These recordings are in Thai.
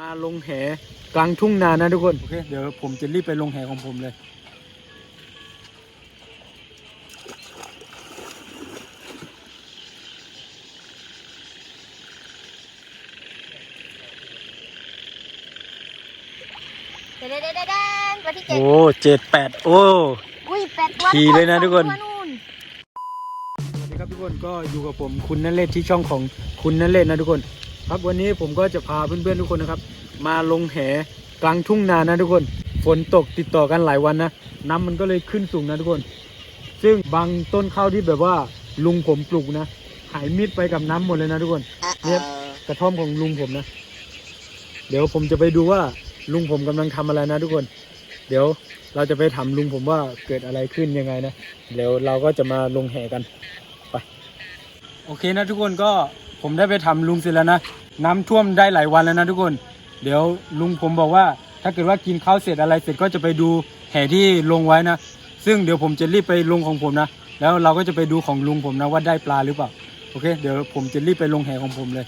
มาลงแหกลางทุ่งนานะทุกคน โอเค เดี๋ยวผมจะรีบไปลงแหของผมเลย เดนเดนเดนเดนตัวที่เจ็ดโอ้เจ็ดแปดโอ้ อุ้ยแปดตัวขี่เลยนะทุกคนตัวนู่นสวัสดีครับทุกคนก็อยู่กับผมคุณนั่นเล่ที่ช่องของคุณนั่นเล่นะทุกคน ครับวันนี้ผมก็จะพาเพื่อนๆทุกคนนะครับ มาลงแหกลางทุ่งนานะทุกคน ฝนตกติดต่อกันหลายวันนะน้ำมันก็เลยขึ้นสูงนะทุกคน ซึ่งบางต้นข้าวที่แบบว่าลุงผมปลูกนะหายมิดไปกับน้ำหมดเลยนะทุกคนเนี่ยกระท่อมของลุงผมนะ เดี๋ยวผมจะไปดูว่าลุงผมกำลังทำอะไรนะทุกคน เดี๋ยวเราจะไปถามลุงผมว่าเกิดอะไรขึ้นยังไงนะเดี๋ยวเราก็จะมาลงแห่กันโอเคนะทุกคนก็ผมได้ไปทำลุงเสร็จแล้วนะ น้ำท่วมได้หลายวันแล้วนะทุกคน เดี๋ยวลุงผมบอกว่า ถ้าเกิดว่ากินข้าวเสร็จอะไรเสร็จก็จะไปดูแห่ที่ลงไว้นะ ซึ่งเดี๋ยวผมจะรีบไปลงของผมนะ แล้วเราก็จะไปดูของลุงผมนะว่าได้ปลาหรือเปล่า โอเค เดี๋ยวผมจะรีบไปลงแห่ของผมเลย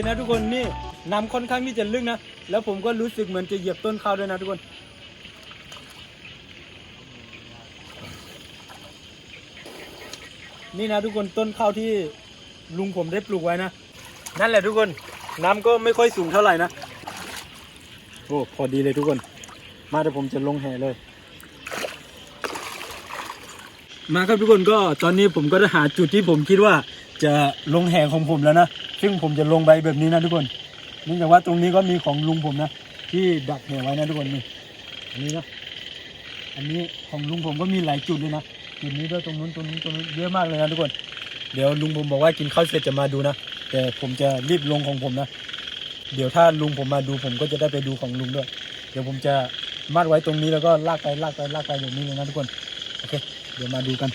โอเคนะทุกคนนี่น้ำค่อนข้างที่จะลึกนะ แล้วผมก็รู้สึกเหมือนจะเหยียบต้นข้าวด้วยนะทุกคน นี่นะทุกคนต้นข้าวที่ลุงผมได้ปลูกไว้นะ นั่นแหละทุกคน น้ำก็ไม่ค่อยสูงเท่าไหร่นะ โอ้พอดีเลยทุกคน มาเดี๋ยวผมจะลงแห่เลย มาครับทุกคนก็ตอนนี้ผมก็ได้หาจุดที่ผมคิดว่าจะลงแห่ของผมแล้วนะ ซึ่งผมจะลงไปแบบนี้นะทุกคนเนื่องจากว่าตรงนี้ก็มีของลุงผมนะ ที่ดักแห่ไว้นะทุกคนนี่อันนี้นะอันนี้ของลุงผมก็มีหลายจุดเลยนะจุดนี้ด้วยตรงนู้นตรงนู้นตรงนู้นเยอะมากเลยนะทุกคน เดี๋ยวลุงผมบอกว่ากินข้าวเสร็จจะมาดูนะแต่ผมจะรีบลงของผมนะ เดี๋ยวถ้าลุงผมมาดูผมก็จะได้ไปดูของลุงด้วย เดี๋ยวผมจะมัดไว้ตรงนี้แล้วก็ลากไปลากไปลากไปแบบนี้เลยนะทุกคนโอเค ดี๋ยวมาดูกัน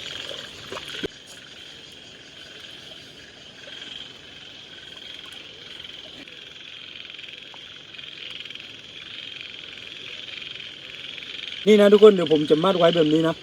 นี่นะทุกคนเดี๋ยวผมจะมัดไว้แบบนี้นะ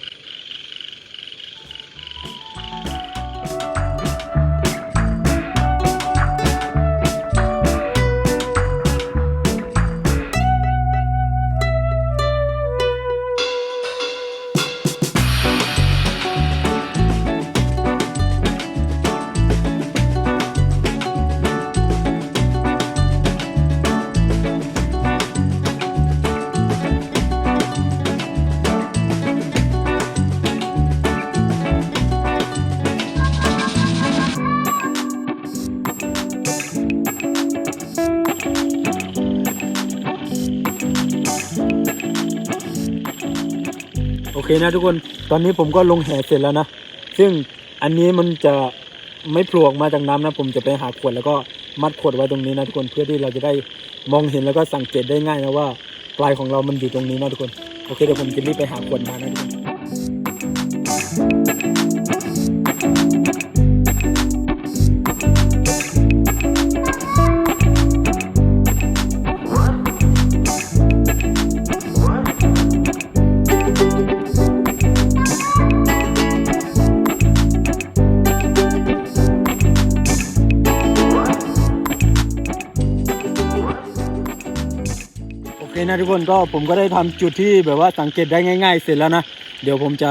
โอเคนะทุกคนตอนนี้ผมก็ลงแห่เสร็จแล้วนะ ซึ่งอันนี้มันจะไม่โผล่ออกมาจากน้ำนะ ผมจะไปหาขวดแล้วก็มัดขวดไว้ตรงนี้นะทุกคนเพื่อที่เราจะได้มองเห็นแล้วก็สังเกตได้ง่ายนะว่า ปลายของเรามันอยู่ตรงนี้นะทุกคน โอเคเดี๋ยวผมจะรีบไปหาขวดมานะทุกคน นะทุกคนก็ผมก็ได้ทำจุดที่แบบว่าสังเกตได้ง่าย ๆ เสร็จแล้วนะ เดี๋ยวผมจะ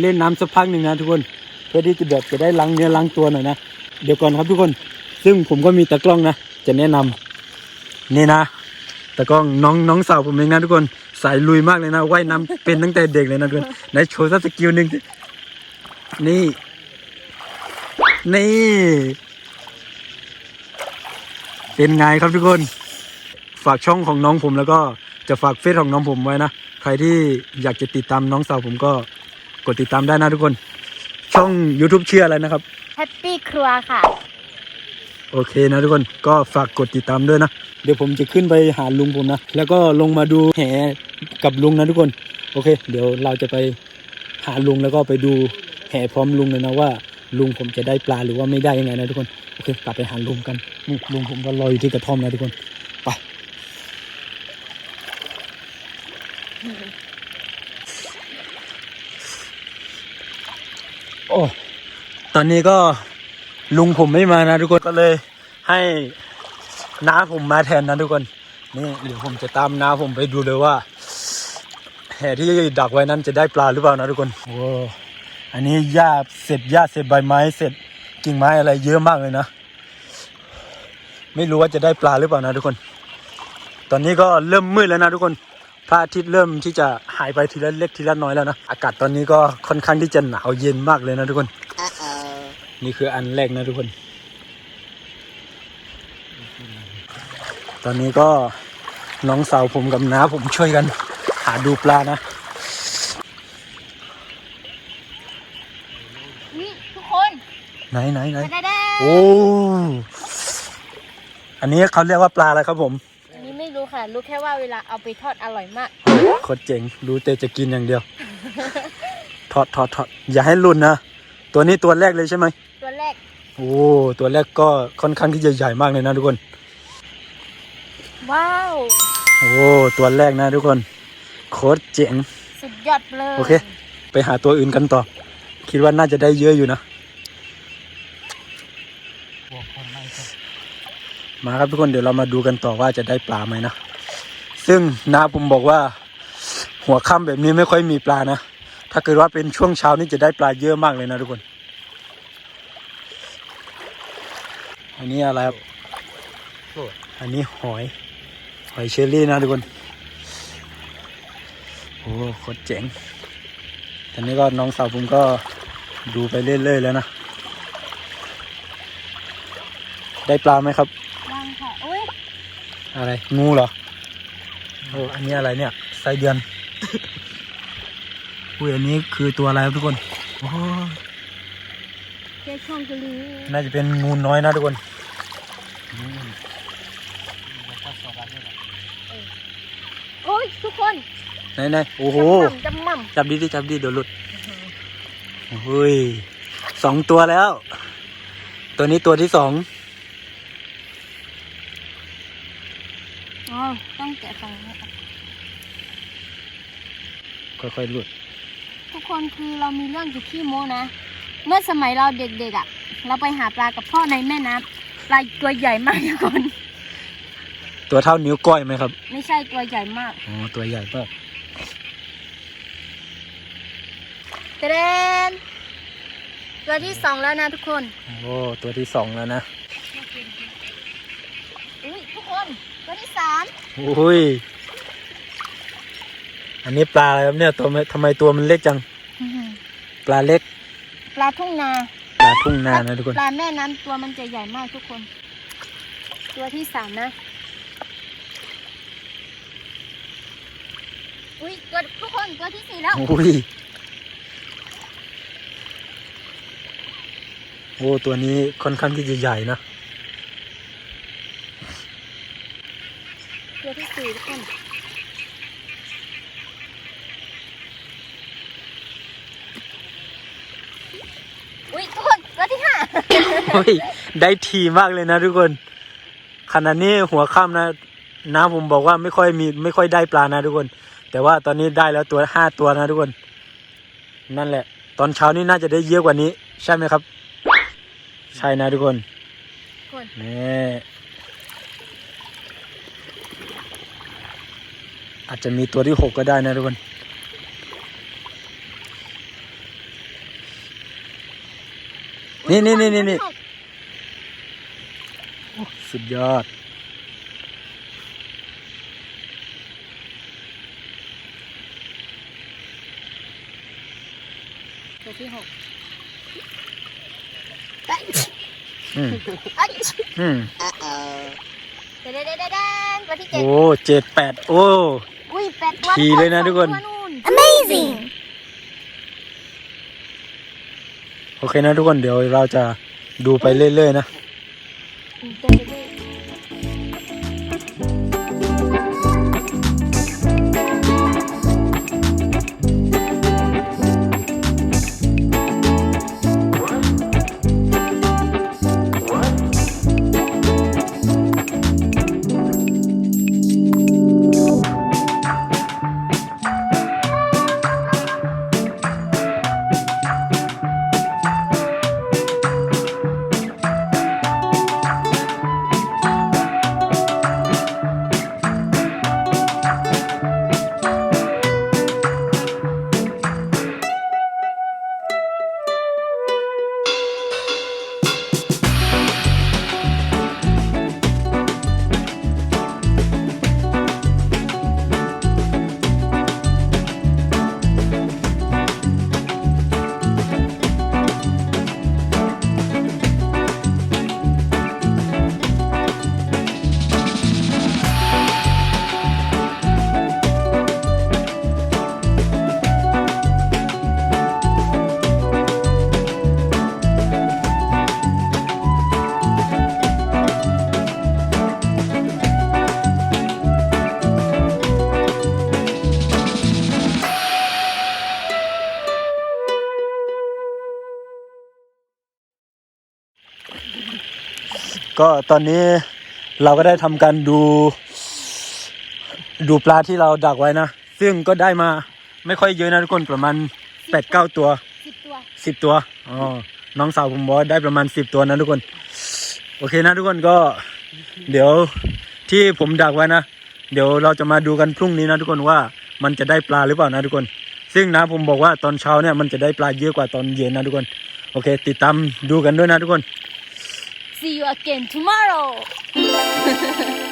เล่นน้ำสักพักหนึ่งนะทุกคน เพื่อที่จะแบบจะได้ล้างเนื้อล้างตัวหน่อยนะ เดี๋ยวก่อนครับทุกคน ซึ่งผมก็มีตากล้องนะ จะแนะนำนี่นะตากล้องน้องน้องสาวผมเองนะทุกคนสายลุยมากเลยนะว่ายน้ำเป็นตั้งแต่เด็กเลยนะทุกคนไหนโชว์สักสกิลหนึ่งนี่ นี่ เป็นไงครับทุกคน ฝากช่องของน้องผมแล้วก็ จะฝากเฟซของน้องผมไว้นะ ใครที่อยากจะติดตามน้องสาวผมก็กดติดตามได้นะทุกคน ช่อง YouTube ชื่ออะไรนะครับ แฮปปี้ครัวค่ะ โอเคนะทุกคนก็ฝากกดติดตามด้วยนะ เดี๋ยวผมจะขึ้นไปหาลุงผมนะ แล้วก็ลงมาดูแหกับลุงนะทุกคน โอเค เดี๋ยวเราจะไปหาลุงแล้วก็ไปดูแหพร้อมลุงเลยนะว่า ลุงผมจะได้ปลาหรือว่าไม่ได้ยังไงนะทุกคน โอเคกลับไปหาลุงกันนี่ลุงผมก็รออยู่ที่กระท่อมนะทุกคน ไป โอ้ ต อนนี้ก็ลุงผมไม่มานะทุกคนก็เลยให้น้าผมมาแทนนะทุกคน นี่เดี๋ยวผมจะตามน้าผมไปดูเลยว่าแห่ที่ดักไว้นั้นจะได้ปลาหรือเปล่านะทุกคนโอ้อันนี้หญ้าเสร็จหญ้าเสร็จใบไม้เสร็จกิ่งไม้อะไรเยอะมากเลยนะ ไม่รู้ว่าจะได้ปลาหรือเปล่านะทุกคน ตอนนี้ก็เริ่มมืดแล้วนะทุกคนพระอาทิตย์เริ่มที่จะหายไปทีละเล็กทีละน้อยแล้วนะ อากาศตอนนี้ก็ค่อนข้างที่จะหนาวเย็นมากเลยนะทุกคน นี่คืออันแรกนะทุกคน ตอนนี้ก็น้องสาวผมกับน้าผมช่วยกัน หาดูปลานะนี่ทุกคนไหนไหนไหนแดดโอ้อันนี้เขาเรียกว่าปลาอะไรครับผม อันนี้ไม่รู้ค่ะ รู้แค่ว่าเวลาเอาไปทอดอร่อยมากโคตรเจ๋งรู้แต่จะกินอย่างเดียว ทอดทอดทอดอย่าให้หลุนนะ ตัวนี้ตัวแรกเลยใช่ไหมตัวแรก โอ้ตัวแรกก็ค่อนข้างที่จะใหญ่มากเลยนะทุกคน ว้าว โอ้ตัวแรกนะทุกคนโคตรเจ๋งสุดยอดเลยโอเค ไปหาตัวอื่นกันต่อ คิดว่าน่าจะได้เยอะอยู่นะมาครับทุกคนเดี๋ยวเรามาดูกันต่อว่าจะได้ปลาไหมนะ ซึ่งน้าผมบอกว่า หัวค่ำแบบนี้ไม่ค่อยมีปลานะ ถ้าเกิดว่าเป็นช่วงเช้านี่จะได้ปลาเยอะมากเลยนะทุกคน อันนี้อะไรครับ อันนี้หอย หอยเชอรี่นะทุกคน โอ้โคตรเจ๋ง ตอนนี้ก็น้องสาวผมก็ดูไปเรื่อยๆแล้วนะ ได้ปลาไหมครับวางค่ะอุ้ยอะไร งูเหรอ โอ้ อันนี้อะไรเนี่ยไส้เดือน อุ้ย อันนี้คือตัวอะไรครับทุกคน โอ้ เจ๊ช่องกะลีน่าจะเป็นงูน้อยนะทุกคนโอ้ยทุกคนไหนไหนๆโอ้โหจำมั่มจับดีดิจับดีเดี๋ยวหลุดเฮ้ยสองตัวแล้ว ตัวนี้ตัวที่สองอ๋อต้องแกะฝั่งนี้ค่อยๆหลุด ทุกคนคือเรามีเรื่องอยู่ที่โมนะ เมื่อสมัยเราเด็กๆอะ เราไปหาปลากับพ่อในแม่น้ำปลาตัวใหญ่มากทุกคน ตัวเท่านิ้วก้อยไหมครับ ไม่ใช่ตัวใหญ่มากอ๋อ ตัวใหญ่มากเตรนตัวที่สองแล้วนะทุกคนโอ้ ตัวที่สองแล้วนะ อุ้ยทุกคนตัวที่สามอุ้ย อันนี้ปลาอะไรครับเนี่ย ตัวไม่ทำไมตัวมันเล็กจัง ปลาเล็ก ปลาทุ่งนา ปลาทุ่งนานะทุกคน ปลาแม่น้ำตัวมันจะใหญ่มากทุกคน ตัวที่สามนะ อุ้ยตัวทุกคนตัวที่สี่แล้ว อุ้ย โอ้ตัวนี้ค่อนข้างที่จะใหญ่นะ ตัวที่สี่ทุกคนอุ้ยทุกคนตัวที่ห้า เฮ้ย ได้ทีมากเลยนะทุกคน ขณะนี้หัวค่ำนะน้าผมบอกว่าไม่ค่อยมีไม่ค่อยได้ปลานะทุกคน แต่ว่าตอนนี้ได้แล้วตัวห้าตัวนะทุกคน นั่นแหละ ตอนเช้านี้น่าจะได้เยอะกว่านี้ ใช่ไหมครับ ใช่นะทุกคนคนนี่อาจจะมีตัวที่หกก็ได้นะทุกคนนี่นี่นี่นี่นี่ สุดยอด ตัวที่หกอืมเอ้ยอืมเด้เด้เด้เด้เด้ตัวที่เจ็ดโอ้เจ็ดแปดโอ้อุ้ยแปดตัวขี่เลยนะทุกคนสองตัว Amazing โอเคนะทุกคนเดี๋ยวเราจะดูไปเรื่อยๆนะ เก็ตอนนี้เราก็ได้ทำการดู ดูปลาที่เราดักไว้นะ ซึ่งก็ได้มาไม่ค่อยเยอะนะทุกคนประมาณแปดเก้าตัวสิบตัวสิบตัวอ๋อน้องสาวผมบอกว่าได้ประมาณสิบตัวนะทุกคน โอเคนะทุกคนก็เดี๋ยวที่ผมดักไว้นะ เดี๋ยวเราจะมาดูกันพรุ่งนี้นะทุกคนว่ามันจะได้ปลาหรือเปล่านะทุกคน ซึ่งนะผมบอกว่าตอนเช้าเนี่ยมันจะได้ปลาเยอะกว่าตอนเย็นนะทุกคน โอเค ติดตามดูกันด้วยนะทุกคน See you again tomorrow